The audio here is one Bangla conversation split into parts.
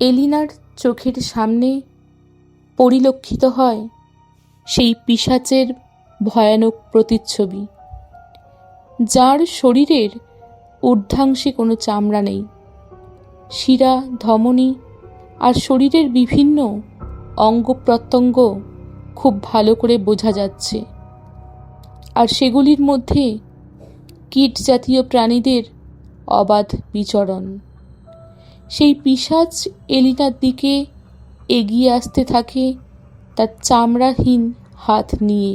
এলিনার চোখের সামনে পরিলক্ষিত হয় সেই পিশাচের ভয়ানক প্রতিচ্ছবি, যার শরীরের ঊর্ধ্বাংশে কোনো চামড়া নেই। শিরা, ধমনী আর শরীরের বিভিন্ন অঙ্গ প্রত্যঙ্গ খুব ভালো করে বোঝা যাচ্ছে। আর সেগুলির মধ্যে কীট জাতীয় প্রাণীদের অবাধ বিচরণ। সেই পিশাচ এলিনার দিকে এগিয়ে আসতে থাকে তার চামড়াহীন হাত নিয়ে।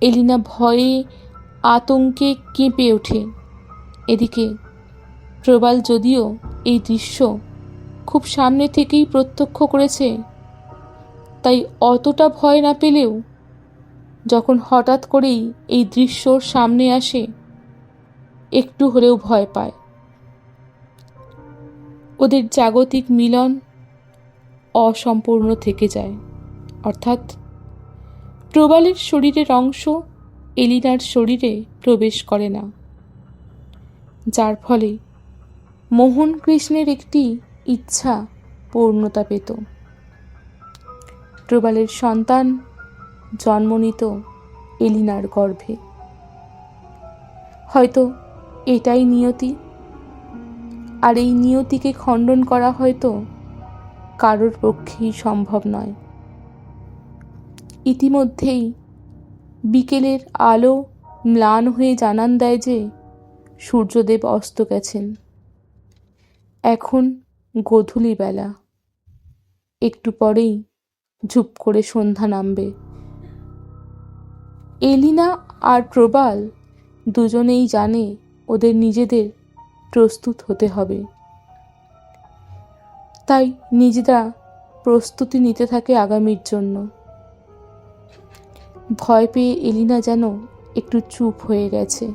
এলিনা ভয়ে আতঙ্কে কেঁপে ওঠে। এদিকে প্রবাল যদিও এই দৃশ্য খুব সামনে থেকেই প্রত্যক্ষ করেছে, তাই অতটা ভয় না পেলেও যখন হঠাৎ করেই এই দৃশ্য সামনে আসে, একটু হলেও ভয় পায়। ওদের জাগতিক মিলন অসম্পূর্ণ থেকে যায়। অর্থাৎ প্রবালের শরীরের অংশ এলিনার শরীরে প্রবেশ করে না। যার ফলে মোহন কৃষ্ণের একটি ইচ্ছা পূর্ণতা পেত। প্রবালের সন্তান জন্ম নিত এলিনার গর্ভে। হয়তো এটাই নিয়তি আর এই নিয়তিকে খণ্ডন করা হয়তো কারোর পক্ষেই সম্ভব নয়। ইতিমধ্যেই বিকেলের আলো ম্লান হয়ে জানান দেয় যে সূর্যদেব অস্ত গেছেন। এখন গোধূলি বেলা। একটু পরেই ঝুপ করে সন্ধ্যা নামবে। এলিনা আর প্রবাল দুজনেই জানে ওদের নিজেদের প্রস্তুত হতে হবে। তাই নিজেরা প্রস্তুতি নিতে থাকে আগামীর জন্য। ভয় পেয়ে এলিনা যেন একটু চুপ হয়ে গেছে।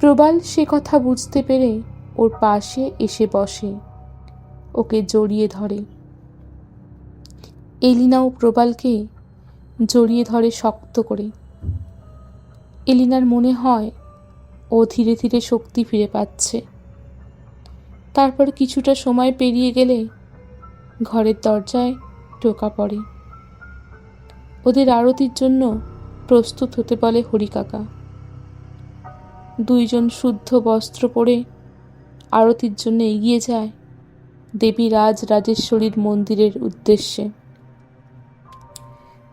প্রবাল সে কথা বুঝতে পেরে ওর পাশে এসে বসে, ওকে জড়িয়ে ধরে। এলিনাও প্রবালকে জড়িয়ে ধরে শক্ত করে। এলিনার মনে হয় ও ধীরে ধীরে শক্তি ফিরে পাচ্ছে। তারপর কিছুটা সময় পেরিয়ে গেলে ঘরের দরজায় টোকা পড়ে। ওদের আরতির জন্য প্রস্তুত হতে বলে হরিকাকা দুইজন শুদ্ধ বস্ত্র পরে আরতির জন্য এগিয়ে যায় দেবী রাজ রাজেশ্বরীর মন্দিরের উদ্দেশ্যে।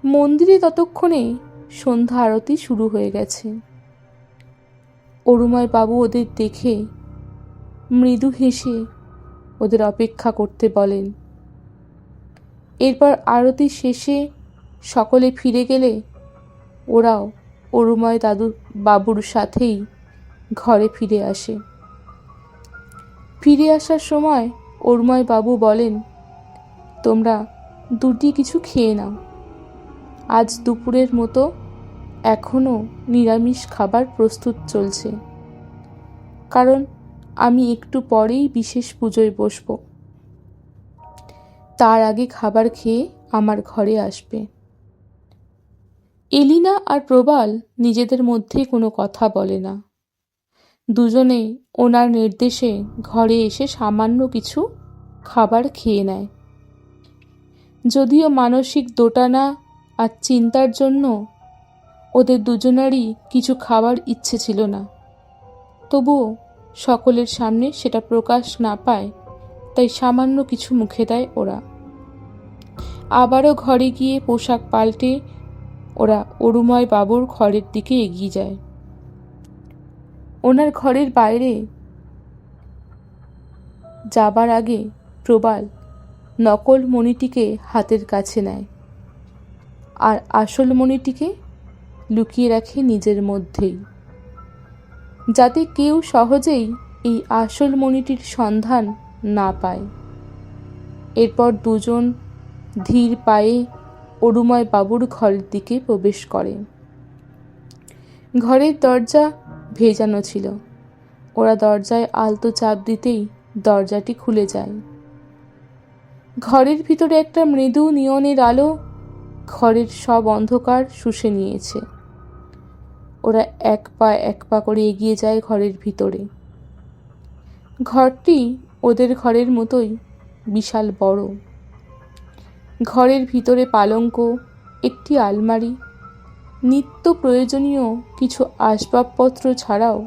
মন্দিরে ততক্ষণে সন্ধ্যা আরতি শুরু হয়ে গেছে। অরুময় বাবু ওদের দেখে মৃদু হেসে ওদের অপেক্ষা করতে বলেন। এরপর আরতি শেষে সকলে ফিরে গেলে ওরাও অরুময় দাদু বাবুর সাথেই ঘরে ফিরে আসে। ফিরে আসার সময় অরুময় বাবু বলেন, তোমরা দুটি কিছু খেয়ে নাও। আজ দুপুরের মতো এখনও নিরামিষ খাবার প্রস্তুত চলছে। কারণ আমি একটু পরেই বিশেষ পুজোয় বসব। তার আগে খাবার খেয়ে আমার ঘরে আসবে। এলিনা আর প্রবাল নিজেদের মধ্যে কোনো কথা বলে না। দুজনে ওনার নির্দেশে ঘরে এসে সামান্য কিছু খাবার খেয়ে নেয়। যদিও মানসিক দোটানা আর চিন্তার জন্য ওদের দুজনারই কিছু খাবার ইচ্ছে ছিল না। তবুও সকলের সামনে সেটা প্রকাশ না পায়, তাই সামান্য কিছু মুখে দেয় ওরা। আবারও ঘরে গিয়ে পোশাক পাল্টে ওরা অরুময় বাবুর ঘরের দিকে এগিয়ে যায়। ওনার ঘরের বাইরে যাবার আগে প্রবাল নকল মণিটিকে হাতের কাছে নেয়। আর আসল মণিটিকে লুকিয়ে রাখে নিজের মধ্যেই। যাতে কেউ সহজেই এই আসল মণিটির সন্ধান না পায়। এরপর দুজন ধীর পায়ে অরুময় বাবুর ঘরের দিকে প্রবেশ করে। ঘরের দরজা ভেজানো ছিল। ওরা দরজায় আলতো চাপ দিতেই দরজাটি খুলে যায়। ঘরের ভিতরে একটা মৃদু নিয়নের আলো ঘরের সব অন্ধকার শুষে নিয়েছে। ওরা এক পা এক পা করে এগিয়ে যায় ঘরের ভিতরে। ঘরটি ওদের ঘরের মতোই বিশাল বড়। ঘরের ভিতরে পালঙ্ক, একটি আলমারি, নিত্য প্রয়োজনীয় কিছু আসবাবপত্র ছাড়াও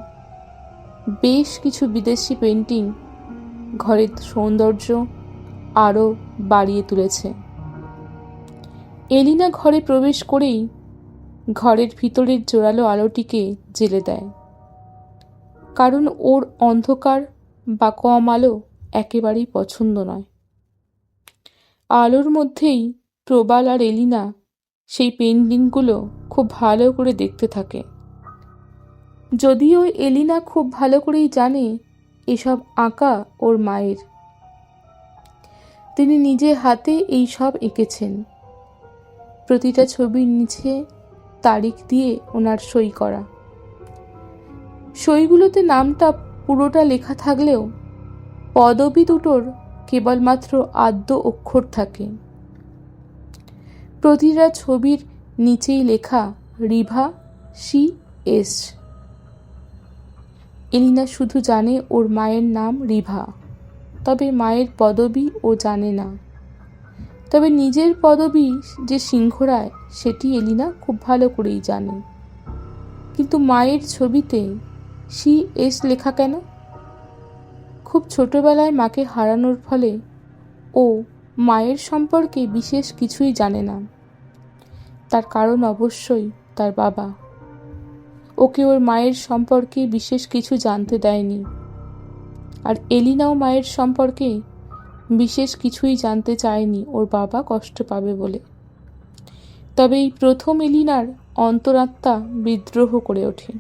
বেশ কিছু বিদেশি পেন্টিং ঘরের সৌন্দর্য আরও বাড়িয়ে তুলেছে। এলিনা ঘরে প্রবেশ করেই ঘরের ভিতরের জোরালো আলোটিকে জেলে দেয়। কারণ ওর অন্ধকার বা কম আলো একেবারেই পছন্দ নয়। আলোর মধ্যেই প্রবাল আর এলিনা সেই পেন্টিংগুলো খুব ভালো করে দেখতে থাকে। যদিও এলিনা খুব ভালো করেই জানে এসব আঁকা ওর মায়ের। তিনি নিজে হাতে এই সব এঁকেছেন। প্রতিটা ছবির নিচে তারিখ দিয়ে ওনার সই করা। সইগুলোতে নামটা পুরোটা লেখা থাকলেও পদবি দুটোর কেবলমাত্র আদ্য অক্ষর থাকে। প্রতিটা ছবির নিচেই লেখা রিভা সি এস। এলিনা শুধু জানে ওর মায়ের নাম রিভা, তবে মায়ের পদবি ও জানে না। তবে নিজের পদবি যে সিংহরায় সেটি এলিনা খুব ভালো করেই জানে। কিন্তু মায়ের ছবিতে সি এস লেখা কেন? খুব ছোটবেলায় মাকে হারানোর ফলে ও মায়ের সম্পর্কে বিশেষ কিছুই জানে না। তার কারণ অবশ্যই তার বাবা। ওকে ওর মায়ের সম্পর্কে বিশেষ কিছু জানতে দেয়নি। আর এলিনাও মায়ের সম্পর্কে বিশেষ কিছুই জানতে চায়নি ওর বাবা কষ্ট পাবে বলে। তবে এই প্রথম এলিনার অন্তরাত্মা বিদ্রোহ করে ওঠে।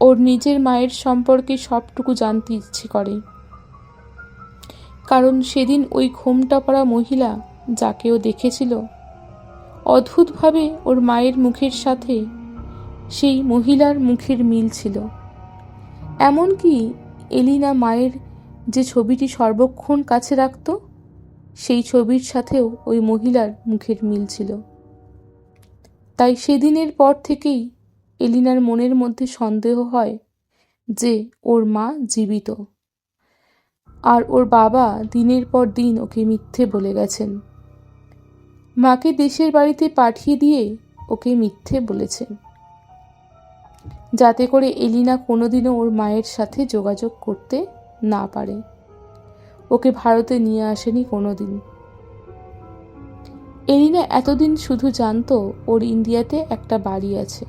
ওর নিজের মায়ের সম্পর্কে সবটুকু জানতে ইচ্ছে করে। কারণ সেদিন ওই ঘোমটা পড়া মহিলা যাকে ও দেখেছিল, অদ্ভুতভাবে ওর মায়ের মুখের সাথে সেই মহিলার মুখের মিল ছিল। এমনকি এলিনা মায়ের যে ছবিটি সর্বক্ষণ কাছে রাখত, সেই ছবির সাথেও ওই মহিলার মুখের মিল ছিল। তাই সেদিনের পর থেকেই এলিনার মনের মধ্যে সন্দেহ হয় যে ওর মা জীবিত। আর ওর বাবা দিনের পর দিন ওকে মিথ্যে বলে গেছেন। মাকে দেশের বাড়িতে পাঠিয়ে দিয়ে ওকে মিথ্যে বলেছেন। যাতে করে এলিনা কোনোদিনও ওর মায়ের সাথে যোগাযোগ করতে না পারে। ওকে ভারতে নিয়ে আসেনি কোনোদিন। এলিনা এতদিন শুধু জানতো ওর ইন্ডিয়াতে একটা বাড়ি আছে।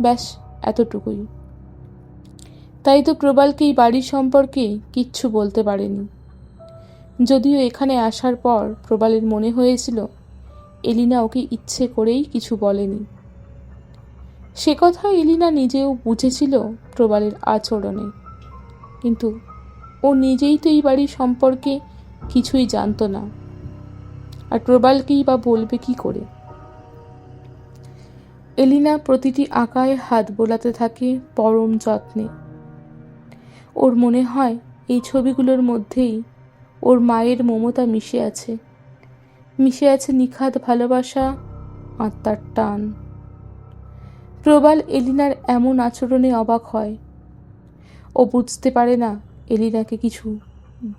ব্যাস, এতটুকুই। তাই তো প্রবালকে এই বাড়ির সম্পর্কে কিচ্ছু বলতে পারেনি। যদিও এখানে আসার পর প্রবালের মনে হয়েছিল, এলিনা ওকে ইচ্ছে করেই কিছু বলেনি। সে কথা এলিনা নিজেও বুঝেছিল প্রবালের আচরণে। কিন্তু ও নিজেই তো এই বাড়ির সম্পর্কে কিছুই জানতো না। আর প্রবালকেই বা বলবে কি করে? এলিনা প্রতিটি আঁকায় হাত বোলাতে থাকে পরম যত্নে। ওর মনে হয় এই ছবিগুলোর মধ্যেই ওর মায়ের মমতা মিশে আছে। মিশে আছে নিখাত ভালোবাসা, আত্মার টান। প্রবাল, এলিনার এমন আচরণে অবাক হয়। ও বুঝতে পারে না এলিনাকে কিছু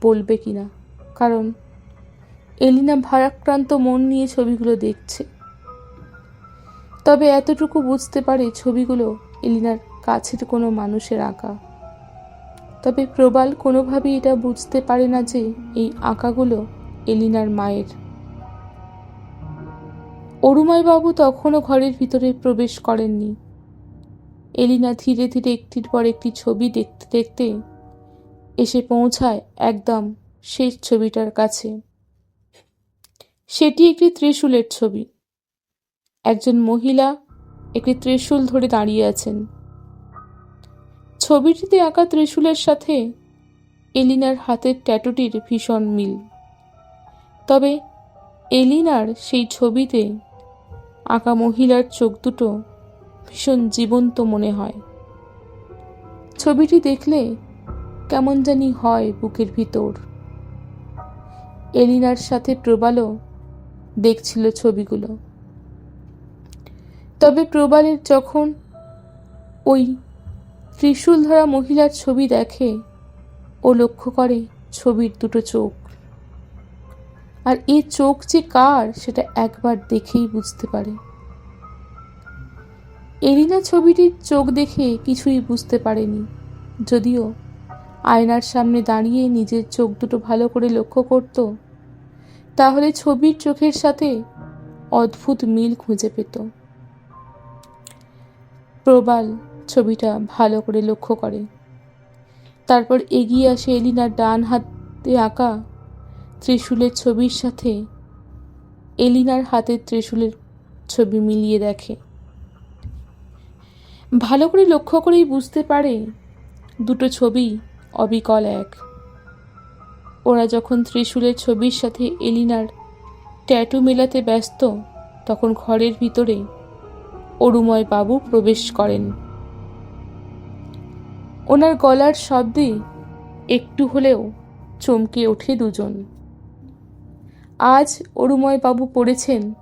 বলবে কি না কারণ এলিনা ভারাক্রান্ত মন নিয়ে ছবিগুলো দেখছে। তবে এতটুকু বুঝতে পারে ছবিগুলো এলিনার কাছের কোনো মানুষের আঁকা। তবে প্রবাল কোনোভাবেই এটা বুঝতে পারে না যে এই আঁকাগুলো এলিনার মায়ের। অরুময়বাবু তখনও ঘরের ভিতরে প্রবেশ করেননি। এলিনা ধীরে ধীরে একটির পর একটি ছবি দেখতে দেখতে এসে পৌঁছায় একদম শেষ ছবিটার কাছে। সেটি একটি ত্রিশূলের ছবি। একজন মহিলা একটি ত্রিশূল ধরে দাঁড়িয়ে আছেন। ছবিটিতে আঁকা ত্রিশূলের সাথে এলিনার হাতের ট্যাটুটির ভীষণ মিল। তবে এলিনার সেই ছবিতে আঁকা মহিলার চোখ দুটো ভীষণ জীবন্ত মনে হয়। ছবিটি দেখলে কেমন জানি হয় বুকের ভিতর। এলিনার সাথে প্রবালও দেখছিল ছবিগুলো। তবে প্রবালের যখন ওই ত্রিশূল ধরা মহিলার ছবি দেখে, ও লক্ষ্য করে ছবির দুটো চোখ। আর এ চোখ যে কার, সেটা একবার দেখেই বুঝতে পারে। এরিনা ছবিটির চোখ দেখে কিছুই বুঝতে পারেনি। যদিও আয়নার সামনে দাঁড়িয়ে নিজের চোখ দুটো ভালো করে লক্ষ্য করত, তাহলে ছবির চোখের সাথে অদ্ভুত মিল খুঁজে পেত। প্রবাল ছবিটা ভালো করে লক্ষ্য করে। তারপর এগিয়ে আসে এলিনার ডান হাতে আঁকা ত্রিশূলের ছবির সাথে। এলিনার হাতের ত্রিশূলের ছবি মিলিয়ে দেখে। ভালো করে লক্ষ্য করেই বুঝতে পারে দুটো ছবি অবিকল এক। ওরা যখন ত্রিশূলের ছবির সাথে এলিনার ট্যাটু মেলাতে ব্যস্ত, তখন ঘরের ভিতরে অরুময় বাবু প্রবেশ করেন। ওনার গলার শব্দে একটু হলেও চমকে ওঠে দুজন। আজ অরুময় বাবু পড়েছেন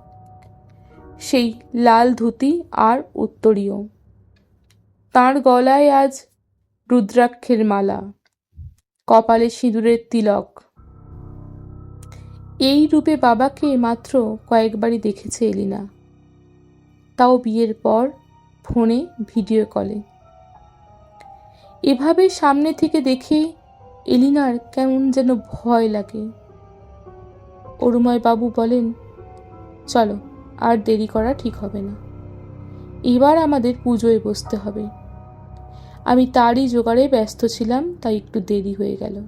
সেই লাল ধুতি আর উত্তরীয়। তার গলায় আজ রুদ্রাক্ষের মালা, কপালে সিঁদুরের তিলক। এই রূপে বাবাকে মাত্র কয়েকবারই দেখেছে এলিনা। তাও বিয়ের পর ফোনে ভিডিও কলে। এভাবে সামনে থেকে দেখে এলিনার কেমন যেন ভয় লাগে। বাবু বলেন, চলো, আর দেরি করা ঠিক হবে না। এবার আমাদের পুজোয় বসতে হবে। আমি তারই জোগাড়ে ব্যস্ত ছিলাম, তাই একটু দেরি হয়ে গেল।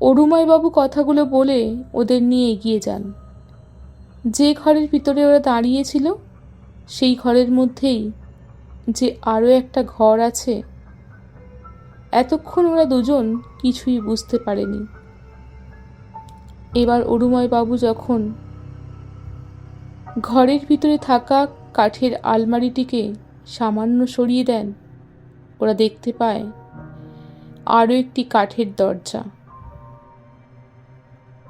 অরুময়বাবু কথাগুলো বলে ওদের নিয়ে এগিয়ে যান। যে ঘরের ভিতরে ওরা দাঁড়িয়েছিল, সেই ঘরের মধ্যেই যে আরও একটা ঘর আছে, এতক্ষণ ওরা দুজন কিছুই বুঝতে পারেনি। এবার অরুময় বাবু যখন ঘরের ভিতরে থাকা কাঠের আলমারিটিকে সামান্য সরিয়ে দেন ওরা দেখতে পায়। আরও একটি কাঠের দরজা।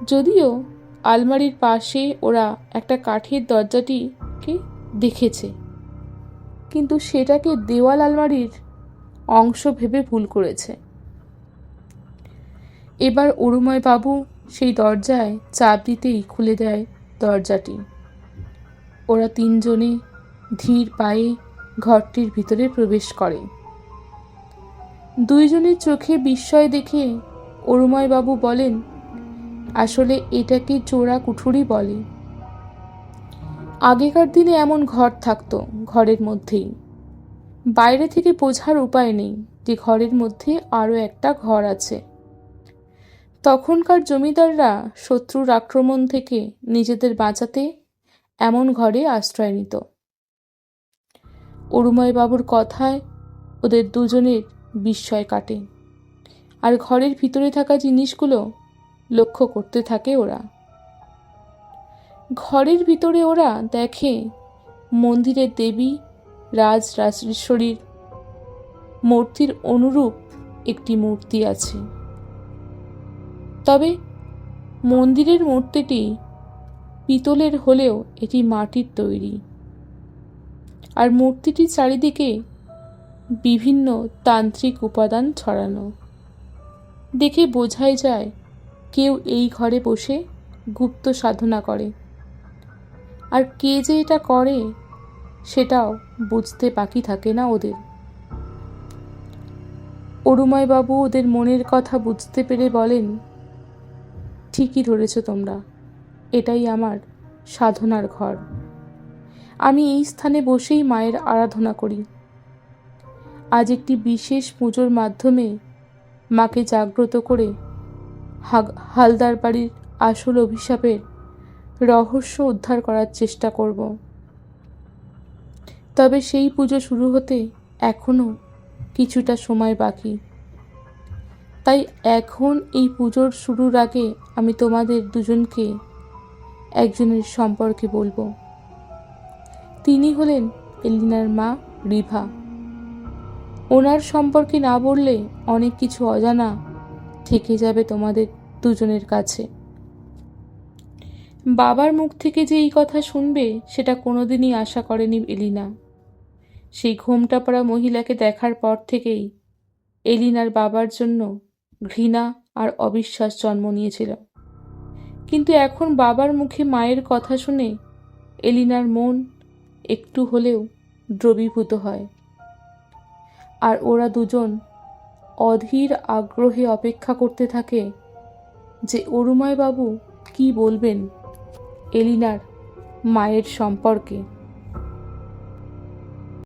যদিও আলমারির পাশে ওরা একটা কাঠের দরজাটিকে দেখেছে, কিন্তু সেটাকে দেওয়াল আলমারির অংশ ভেবে ভুল করেছে। এবার অরুময় বাবু সেই দরজায় চাপ দিতেই খুলে দেয় দরজাটি। ওরা তিনজনে ধীর পায়ে ঘরটির ভিতরে প্রবেশ করে। দুইজনের চোখে বিস্ময় দেখে অরুময়বাবু বলেন, আসলে এটাকে চোরা কুঠুরি বলে। আগেকার দিনে এমন ঘর থাকতো ঘরের মধ্যেই। বাইরে থেকে বোঝার উপায় নেই যে ঘরের মধ্যে আরও একটা ঘর আছে। তখনকার জমিদাররা শত্রুর আক্রমণ থেকে নিজেদের বাঁচাতে এমন ঘরে আশ্রয় নিত। অরুময়বাবুর কথায় ওদের দুজনের বিস্ময় কাটে। আর ঘরের ভিতরে থাকা জিনিসগুলো লক্ষ্য করতে থাকে ওরা। ঘরের ভিতরে ওরা দেখে মন্দিরের দেবী রাজ রাজেশ্বরীর মূর্তির অনুরূপ একটি মূর্তি আছে। তবে মন্দিরের মূর্তিটি পিতলের হলেও এটি মাটির তৈরি। আর মূর্তিটির চারিদিকে বিভিন্ন তান্ত্রিক উপাদান ছড়ানো। দেখে বোঝাই যায়, কেউ এই ঘরে বসে গুপ্ত সাধনা করে। আর কে যে এটা করে, সেটাও বুঝতে বাকি থাকে না ওদের। অরুময়বাবু ওদের মনের কথা বুঝতে পেরে বলেন, ঠিকই ধরেছ তোমরা, এটাই আমার সাধনার ঘর। আমি এই স্থানে বসেই মায়ের আরাধনা করি। আজ একটি বিশেষ পুজোর মাধ্যমে মাকে জাগ্রত করে হালদার বাড়ির আসল অভিশাপের রহস্য উদ্ধার করার চেষ্টা করব। তবে সেই পুজো শুরু হতে এখনও কিছুটা সময় বাকি। তাই এখন এই পুজোর শুরুর আগে আমি তোমাদের দুজনকে একজনের সম্পর্কে বলব। তিনি হলেন এলিনার মা রিভা। ওনার সম্পর্কে না বললে অনেক কিছু অজানা থেকে যাবে তোমাদের দুজনের কাছে। বাবার মুখ থেকে যে এই কথা শুনবে, সেটা কোনোদিনই আশা করেনি এলিনা। সেই ঘোমটা পড়া মহিলাকে দেখার পর থেকেই এলিনার বাবার জন্য ঘৃণা আর অবিশ্বাস জন্ম নিয়েছিল। কিন্তু এখন বাবার মুখে মায়ের কথা শুনে এলিনার মন একটু হলেও দ্রবীভূত হয়। আর ওরা দুজন অধীর আগ্রহে অপেক্ষা করতে থাকে যে অরুময় বাবু কি বলবেন এলিনার মায়ের সম্পর্কে।